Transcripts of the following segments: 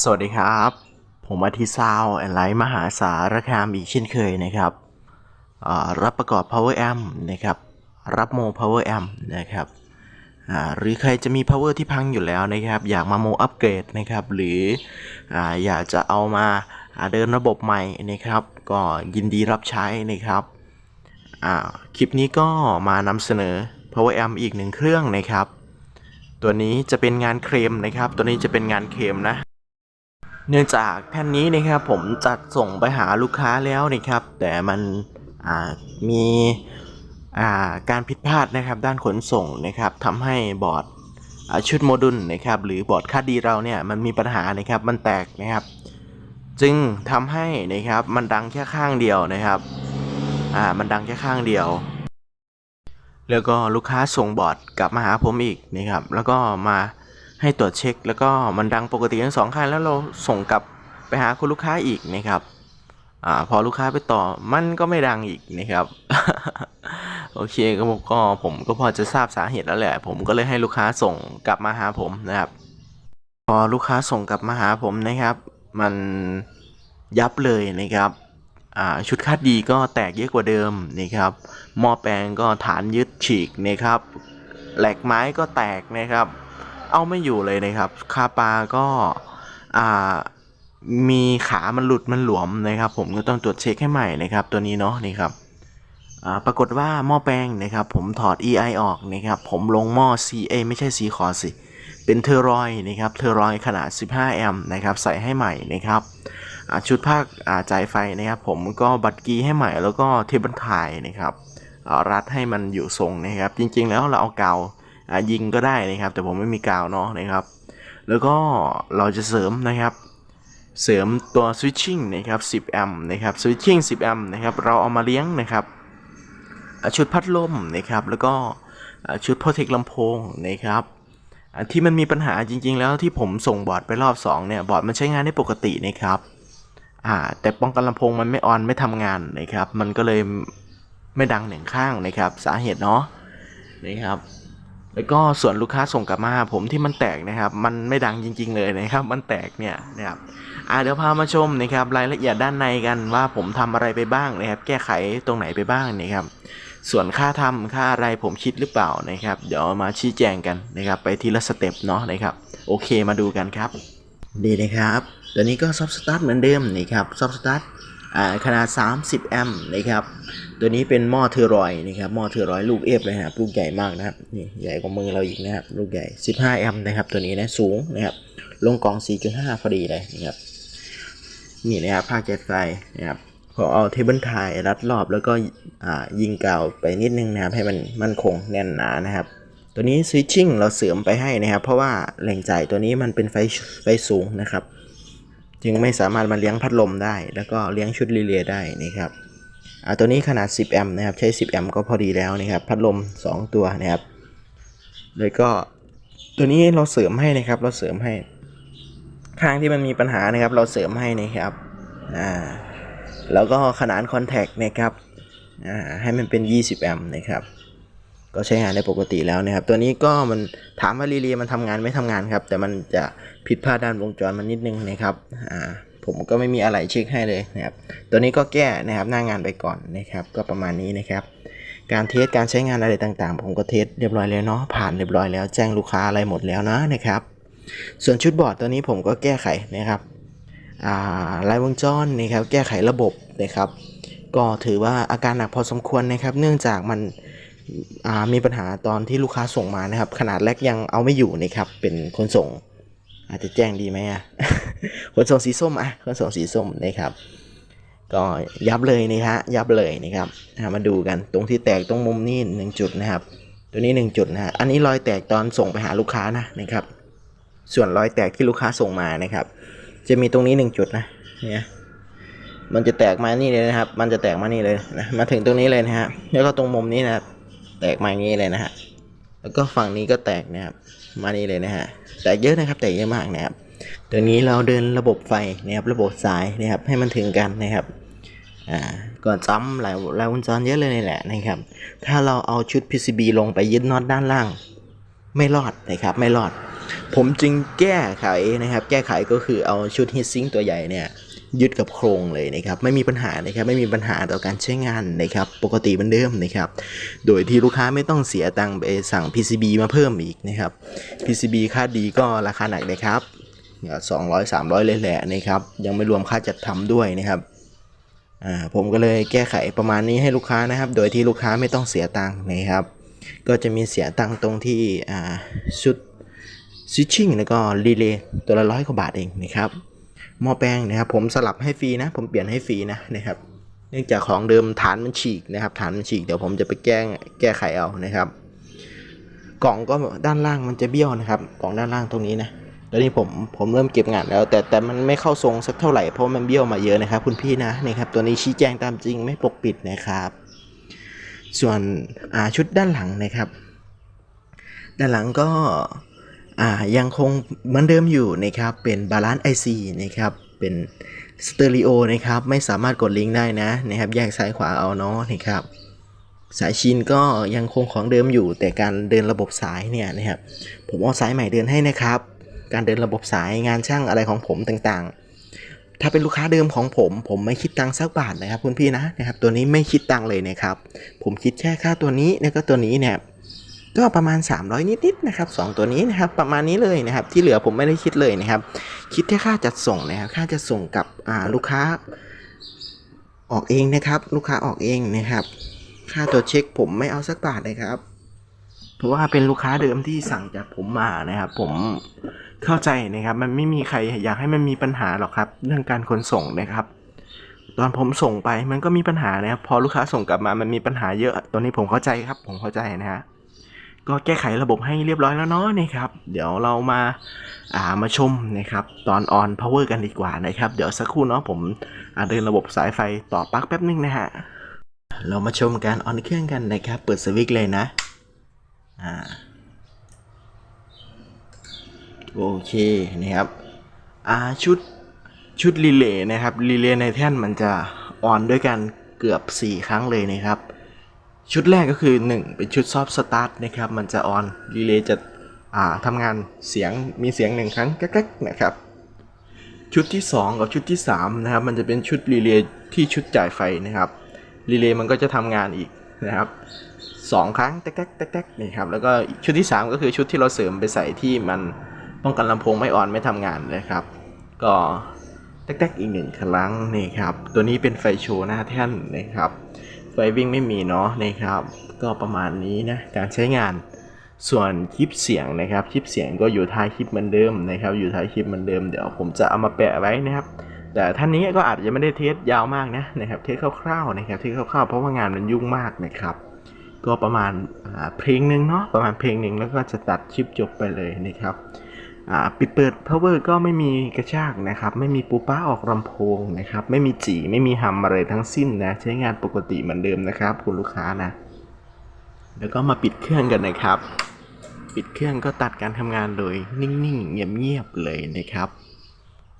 สวัสดีครับ ผมอาทิตย์ซาวแอนไลท์มหาสารคามอีกเช่นเคยนะครับรับประกอบ power amp นะครับ รับโม power amp นะครับหรือใครจะมี power ที่พังอยู่แล้วนะครับ อยากมาโมอัปเกรดนะครับ หรือออยากจะเอามาเดินระบบใหม่นะครับ ก็ยินดีรับใช้นะครับคลิปนี้ก็มานำเสนอ power amp อีกหนึ่งเครื่องนะครับ ตัวนี้จะเป็นงานเคลมนะครับ ตัวนี้จะเป็นงานเคลมนะ เนื่องจากแผ่นนี้นะครับผมจัดส่งไปหาลูกค้าแล้วนะครับ แต่มันมีการผิดพลาดนะครับ ด้านขนส่งนะครับทำให้บอร์ดชุดโมดูลนะครับ หรือบอร์ดคาดีเราเนี่ยมันมีปัญหานะครับมันแตกนะครับ จึงทำให้นะครับมันดังแค่ข้างเดียวนะครับอ่ามันดังแค่ข้างเดียว แล้วก็ลูกค้าส่งบอร์ดกลับมาหาผมอีกนะครับ แล้วก็มา ให้ตรวจเช็ค แล้วก็มันดังปกติทั้งสองข้างแล้วเราส่งกลับไปหาคุณลูกค้าอีกนะครับอ่าพอลูกค้าไปต่อมันก็ไม่ดังอีกนะครับ โอเคก็ผมก็ผมก็พอจะทราบสาเหตุแล้วแหละ ผมก็เลยให้ลูกค้าส่งกลับมาหาผมนะครับ พอลูกค้าส่งกลับมาหาผมนะครับ มันยับเลยนะครับอ่าชุดคาดดีก็แตกเยอะกว่าเดิมนะครับหม้อแปลงก็ฐานยึดฉีกนะครับแหลกไม้ก็แตกนะครับ เอาไม่อยู่เลยนะครับ คาปาก็มีขามันหลุดมันหลวมนะครับ ผมก็ต้องตรวจเช็คให้ใหม่นะครับ ตัวนี้เนาะนี่ครับปรากฏว่าหม้อแปลงนะครับ ผมถอด EI ออกนะครับ ผมลงหม้อ CA ไม่ใช่สีขอสิ เป็นเทอรอยนะครับ เทอรอยขนาด 15 แอมป์นะครับ ใส่ให้ใหม่นะครับชุดภาคาจ่ายไฟนะครับ ผมก็บัตรกีให้ใหม่แล้วก็เทปบันทายนะครับรัดให้มันอยู่ทรงนะครับ จริงๆแล้วเราเอากาวอ่า ยิงก็ได้นะครับ แต่ผมไม่มีกาวเนาะนะครับ แล้วก็เราจะเสริมนะครับ เสริมตัว switching นะครับ 10 แอมป์นะครับ switching 10 แอมป์นะครับ เราเอามาเลี้ยงนะครับชุดพัดลมนะครับ แล้วก็ชุด protect ลำโพงนะครับที่มันมีปัญหาจริง ๆ แล้วที่ผมส่งบอร์ดไปรอบ2เนี่ยบอร์ดมันใช้งานได้ปกตินะครับอ่าแต่ป้องกันลำโพงมันไม่ออนไม่ทำงานนะครับ มันก็เลยไม่ดังหนึ่งข้างนะครับ สาเหตุเนาะนะครับ แล้วก็ส่วนลูกค้าส่งกลับมาผมที่มันแตกนะครับ มันไม่ดังจริง ๆ เลยนะครับ มันแตกเนี่ยนะครับอ่าเดี๋ยวพามาชมนะครับ รายละเอียดด้านในกันว่าผมทำอะไรไปบ้างนะครับ แก้ไขตรงไหนไปบ้างนะครับ ส่วนค่าทำค่าอะไรผมคิดหรือเปล่านะครับ เดี๋ยวมาชี้แจงกันนะครับ ไปทีละสเต็ปเนาะนะครับ โอเคมาดูกันครับ ดีนะครับ ตัวนี้ก็ซอฟสตาร์ทเหมือนเดิมนะครับซอฟสตาร์ท ขนาด 30 แอมป์นะครับ ตัวนี้เป็นหม้อเทอร์รอยนะครับ หม้อเทอร์รอยลูกเอฟเลยนะครับลูกใหญ่มากนะครับ นี่ใหญ่กว่ามือเราอีกนะครับ ลูกใหญ่ 15 แอมป์นะครับ ตัวนี้นะ สูงนะครับ ลงกล่อง 4.5 พอดีเลยนะครับ นี่นะครับผ้าแก๊สไฟนะครับพอเอาเทเบิลไทยรัดรอบแล้วก็ยิงกาวไปนิดนึงนะครับให้มันมั่นคงแน่นหนานะครับ ตัวนี้สวิตชิ่งเราเสริมไปให้นะครับ เพราะว่าแหล่งจ่ายตัวนี้มันเป็นไฟไฟสูงนะครับ จึงไม่สามารถมาเลี้ยงพัดลมได้ แล้วก็เลี้ยงชุดรีเลย์ได้นะครับอ่าตัวนี้ขนาด 10 แอมป์นะครับ ใช้ 10 แอมป์ก็พอดีแล้วนะครับพัดลม 2 ตัวนะครับแล้วก็ตัวนี้เราเสริมให้นะครับ เราเสริมให้ ข้างที่มันมีปัญหานะครับ เราเสริมให้นะครับอ่าแล้วก็ขนานคอนแทคนะครับอ่าให้มันเป็น 20 แอมป์นะครับ ก็ใช้งานได้ปกติแล้วนะครับ ตัวนี้ก็มันถามว่ารีเลย์มันทำงานไม่ทำงานครับ แต่มันจะผิดพลาดด้านวงจรมันนิดนึงนะครับอ่าผมก็ไม่มีอะไรเช็คให้เลยนะครับ ตัวนี้ก็แก้นะครับหน้างานไปก่อนนะครับ ก็ประมาณนี้นะครับ การเทสการใช้งานอะไรต่างๆ ผมก็เทสเรียบร้อยแล้วเนาะผ่านเรียบร้อยแล้วแจ้งลูกค้าอะไรหมดแล้วนะนะครับ ส่วนชุดบอร์ดตัวนี้ผมก็แก้ไขนะครับลายวงจรนะครับ แก้ไขระบบนะครับ ก็ถือว่าอาการหนักพอสมควรนะครับ เนื่องจากมัน มีปัญหาตอนที่ลูกค้าส่งมานะครับ ขนาดแรกยังเอาไม่อยู่นะครับ เป็นคนส่ง อาจจะแจ้งดีไหมอะคนส่งสีส้มอะคนส่งสีส้มนะครับ ก็ยับเลยนะฮะยับเลยนะครับมาดูกันตรงที่แตกตรงมุมนี้หนึ่งจุดนะครับ ตัวนี้หนึ่งจุดนะอันนี้รอยแตกตอนส่งไปหาลูกค้านะนะครับ ส่วนรอยแตกที่ลูกค้าส่งมานะครับ จะมีตรงนี้หนึ่งจุดนะเนี่ยมันจะแตกมานี่เลยนะครับ มันจะแตกมานี่เลยนะมาถึงตรงนี้เลยนะฮะแล้วก็ตรงมุมนี้นะครับ แตกมาอย่างนี้เลยนะฮะแล้วก็ฝั่งนี้ก็แตกนะครับมานี่เลยนะฮะแตกเยอะนะครับแตกเยอะมากนะครับตัวนี้เราเดินระบบไฟนะครับระบบสายนะครับให้มันถึงกันนะครับอ่าก่อนจ้ำหลายหลายวงจรเยอะเลยนี่แหละนะครับ ถ้าเราเอาชุด PCB ลงไปยึดน็อตด้านล่าง ไม่รอดนะครับไม่รอด ผมจึงแก้ไขนะครับ แก้ไขก็คือเอาชุดฮีทซิงตัวใหญ่เนี่ย ยึดกับโครงเลยนะครับไม่มีปัญหานะครับไม่มีปัญหาต่อการใช้งานนะครับปกติเหมือนเดิมนะครับโดยที่ลูกค้าไม่ต้องเสียตังค์ไปสั่ง PCB มาเพิ่มอีกนะครับ PCB ค่าดีก็ราคาหนักนะครับสองร้อยสามร้อยเลยแหละนะครับยังไม่รวมค่าจัดทำด้วยนะครับผมก็เลยแก้ไขประมาณนี้ให้ลูกค้านะครับ โดยที่ลูกค้าไม่ต้องเสียตังค์นะครับ ก็จะมีเสียตังค์ตรงที่ชุดสวิตชิ่งแล้วก็รีเลย์ตัวละร้อยกว่าบาทเองนะครับ หม้อแปลงนะครับ ผมสลับให้ฟรีนะ ผมเปลี่ยนให้ฟรีนะนะครับ เนื่องจากของเดิมฐานมันฉีกนะครับ ฐานมันฉีกเดี๋ยวผมจะไปแก้แก้ไขเอานะครับ กล่องก็ด้านล่างมันจะเบี้ยวนะครับ กล่องด้านล่างตรงนี้นะแล้วนี่ผมผมเริ่มเก็บงานแล้ว แต่แต่มันไม่เข้าทรงสักเท่าไหร่เพราะมันเบี้ยวมาเยอะนะครับ คุณพี่นะนี่ครับตัวนี้ชี้แจงตามจริงไม่ปกปิดนะครับ ส่วนชุดด้านหลังนะครับ ด้านหลังก็ อ่ายังคงเหมือนเดิมอยู่นะครับเป็นบาลานซ์ไอซีนะครับเป็นสเตอริโอนะครับไม่สามารถกดลิงก์ได้นะนะครับแยกซ้ายขวาเอาเนาะนะครับสายชินก็ยังคงของเดิมอยู่ แต่การเดินระบบสายเนี่ยนะครับผมเอาสายใหม่เดินให้นะครับ การเดินระบบสายงานช่างอะไรของผมต่างๆ ถ้าเป็นลูกค้าเดิมของผม ผมไม่คิดตังค์สักบาทนะครับคุณพี่นะนะครับตัวนี้ไม่คิดตังค์เลยนะครับ ผมคิดแค่ค่าตัวนี้แล้วก็ตัวนี้เนี่ย ก็ประมาณ 300 นิดๆนะครับสองตัวนี้นะครับประมาณนี้เลยนะครับ ที่เหลือผมไม่ได้คิดเลยนะครับ คิดแค่ค่าจัดส่งนะครับ ค่าจัดส่งกับลูกค้าออกเองนะครับ ลูกค้าออกเองนะครับ ค่าตัวเช็คผมไม่เอาสักบาทเลยครับ เพราะว่าเป็นลูกค้าเดิมที่สั่งจากผมมานะครับ ผมเข้าใจนะครับ มันไม่มีใครอยากให้มันมีปัญหาหรอกครับ เรื่องการขนส่งนะครับ ตอนผมส่งไปมันก็มีปัญหานะครับพอลูกค้าส่งกลับมามันมีปัญหาเยอะตัวนี้ผมเข้าใจครับ ผมเข้าใจนะฮะ ก็แก้ไขระบบให้เรียบร้อยแล้วเนาะนะครับ เดี๋ยวเรามาอ่ามาชมนะครับตอนออนพาวเวอร์กันดีกว่านะครับ เดี๋ยวสักครู่เนาะผมอ่าเดินระบบสายไฟต่อปลั๊กแป๊บนึงนะฮะเรามาชมการออนเครื่องกันนะครับ เปิดสวิตช์เลยนะอ่าโอเคนะครับอ่าชุดชุดรีเลย์นะครับรีเลย์ในแท่นมันจะออนด้วยกันเกือบ 4 ครั้งเลยนะครับ ชุดแรกก็คือ 1 เป็นชุดซอฟต์สตาร์ทนะครับ มันจะออนรีเลย์จะอ่าทำงานเสียงมีเสียงหนึ่งครั้งแก๊กๆนะครับ ชุดที่ 2 กับชุดที่3นะครับมันจะเป็นชุดรีเลย์ที่ชุดจ่ายไฟนะครับรีเลย์มันก็จะทำงานอีกนะครับสองครั้งแต๊กแต๊กแต๊กแต๊กนี่ครับแล้วก็ชุดที่ 3 ก็คือชุดที่เราเสริมไปใส่ที่มันป้องกันลำโพงไม่อ่อนไม่ทำงานนะครับ ก็แต๊กแต๊กอีกหนึ่งครั้งนี่ครับตัวนี้เป็นไฟโชว์หน้าแท่นนะครับ ไฟวิ่งไม่มีเนาะนะครับ ก็ประมาณนี้นะการใช้งานส่วนคลิปเสียงนะครับคลิปเสียงก็อยู่ท้ายคลิปเหมือนเดิมนะครับ อยู่ท้ายคลิปเหมือนเดิมเดี๋ยวผมจะเอามาแปะไว้นะครับ แต่ท่านนี้ก็อาจจะไม่ได้เทสยาวมากนะนะครับ เทสคร่าวๆนะครับเทสคร่าวๆเพราะว่างานมันยุ่งมากนะครับ ก็ประมาณเพลงหนึ่งเนาะประมาณเพลงหนึ่งแล้วก็จะตัดคลิปจบไปเลยนะครับ ปิดเปิด power ก็ไม่มีกระชากนะครับ ไม่มีปูป้าออกลำโพงนะครับ ไม่มีจีไม่มีฮัมอะไรทั้งสิ้นนะ ใช้งานปกติเหมือนเดิมนะครับ คุณลูกค้านะ แล้วก็มาปิดเครื่องกันนะครับ ปิดเครื่องก็ตัดการทำงานโดยนิ่งๆ เงียบๆเลยนะครับ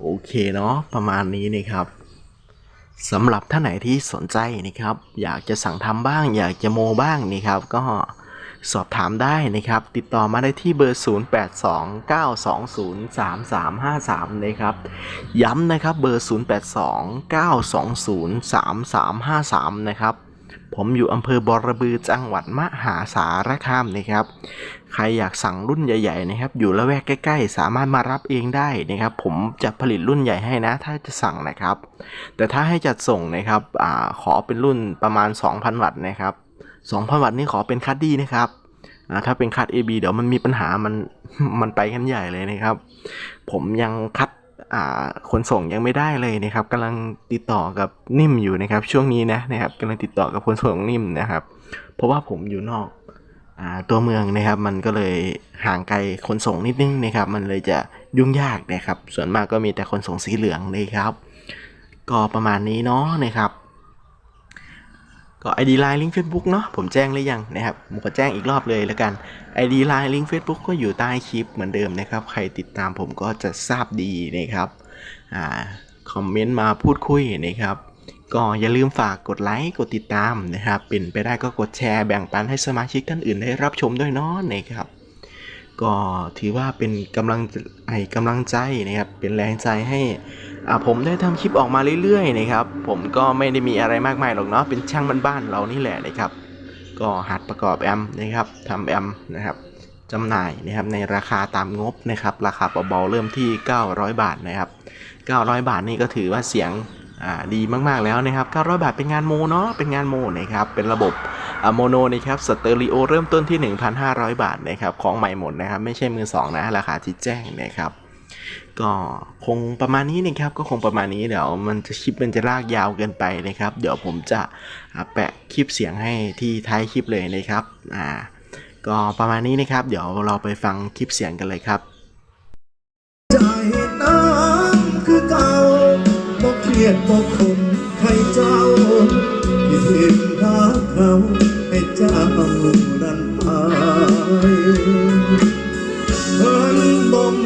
โอเคเนาะประมาณนี้นะครับสำหรับท่านไหนที่สนใจนะครับ อยากจะสั่งทำบ้าง อยากจะโมบ้างนี่ครับ ก็ สอบถามได้นะครับ ติดต่อมาได้ที่เบอร์ 0829203353 นะครับ ย้ำนะครับเบอร์ 0829203353 นะครับ ผมอยู่อำเภอบอระบือจังหวัดมหาสารคามนะครับ ใครอยากสั่งรุ่นใหญ่ ๆ นะครับ อยู่ละแวกใกล้ ๆ สามารถมารับเองได้นะครับ ผมจะผลิตรุ่นใหญ่ให้นะ ถ้าจะสั่งนะครับ แต่ถ้าให้จัดส่งนะครับอขอเป็นรุ่นประมาณ 2,000 วัตต์นะครับ 2,000 วัตต์นี่ขอเป็นคัดดีนะครับถ้าเป็นคัด AB เดี๋ยวมันมีปัญหามันมันไปกันใหญ่เลยนะครับ ผมยังคัดอ่าขนส่งยังไม่ได้เลยนะครับกำลังติดต่อกับนิ่มอยู่นะครับ ช่วงนี้นะนะครับกำลังติดต่อกับขนส่งนิ่มนะครับ เพราะว่าผมอยู่นอกอตัวเมืองนะครับ มันก็เลยห่างไกลขนส่งนิดนึงนะครับ มันเลยจะยุ่งยากนะครับ ส่วนมากก็มีแต่ขนส่งสีเหลืองนะครับ ก็ประมาณนี้เนาะนะครับ ก็ ID Line ลิงก์ Facebook เนาะผมแจ้งหรือยังนะครับผมก็แจ้งอีกรอบเลยแล้วกัน ID Line ลิงก์ Facebook ก็อยู่ใต้คลิปเหมือนเดิมนะครับ ใครติดตามผมก็จะทราบดีนะครับอ่าคอมเมนต์มาพูดคุยนะครับก็อย่าลืมฝากกดไลค์กดติดตามนะครับเป็นไปได้ก็กดแชร์แบ่งปันให้สมาชิกท่านอื่นได้รับชมด้วยเนาะนะครับ ก็ถือว่าเป็นกำลังไอกำลังใจนะครับเป็นแรงใจให้ ผมได้ทำคลิปออกมาเรื่อยๆนะครับ ผมก็ไม่ได้มีอะไรมากมายหรอกเนาะเป็นช่างบ้านๆเรานี่แหละนะครับ ก็หัดประกอบแอมนะครับทำแอมนะครับจำหน่ายนะครับในราคาตามงบนะครับ ราคาเบาๆเริ่มที่ 900 บาทนะครับ 900 บาทนี่ก็ถือว่าเสียงอ่าดีมากๆแล้วนะครับ 900 บาทเป็นงานโมเนาะเป็นงานโมนะครับ เป็นระบบอ่าโมโนนะครับสเตอริโอเริ่มต้นที่ 1,500 บาทนะครับ ของใหม่หมดนะครับ ไม่ใช่มือสองนะ ราคาที่แจ้งนะครับ ก็คงประมาณนี้นะครับก็คงประมาณนี้เดี๋ยวมันจะคลิปมันจะลากยาวเกินไปนะครับ เดี๋ยวผมจะแปะคลิปเสียงให้ที่ท้ายคลิปเลยนะครับอ่าก็ประมาณนี้นะครับ เดี๋ยวเราไปฟังคลิปเสียงกันเลยครับใจน้ำคือเก่าบ่เครียดบ่คมใครเจ้าที่ถึงหาเขาให้เจ้านั้นไป